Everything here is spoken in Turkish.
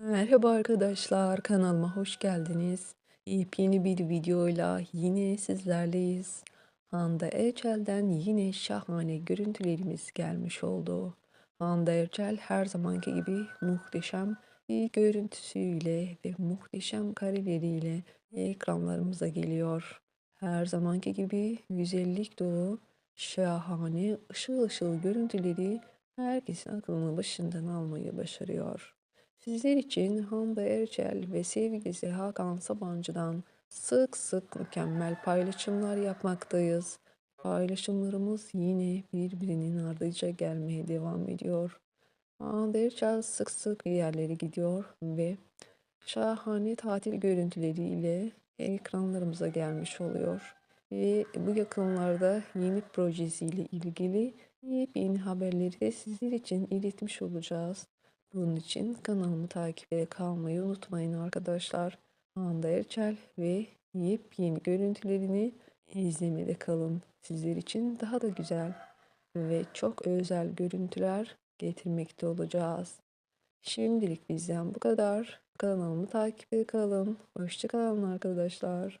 Merhaba arkadaşlar, kanalıma hoş geldiniz. Yepyeni bir videoyla yine sizlerleyiz. Hande Erçel'den yine şahane görüntülerimiz gelmiş oldu. Hande Erçel her zamanki gibi muhteşem bir görüntüsüyle ve muhteşem kareleriyle ekranlarımıza geliyor. Her zamanki gibi güzellik dolu, şahane, ışıl ışıl görüntüleri herkesin aklını başından almayı başarıyor. Sizler için Hande Erçel ve sevgilisi Hakan Sabancı'dan sık sık mükemmel paylaşımlar yapmaktayız. Paylaşımlarımız yine birbirinin ardınca gelmeye devam ediyor. Hande Erçel sık sık yerlere gidiyor ve şahane tatil görüntüleriyle ekranlarımıza gelmiş oluyor. Ve bu yakınlarda yeni projesiyle ilgili yepyeni haberleri de sizler için iletmiş olacağız. Bunun için kanalımı takipte kalmayı unutmayın arkadaşlar. Hande Erçel ve yepyeni görüntülerini izlemede kalın. Sizler için daha da güzel ve çok özel görüntüler getirmekte olacağız. Şimdilik bizden bu kadar. Kanalımı takipte kalın. Hoşçakalın arkadaşlar.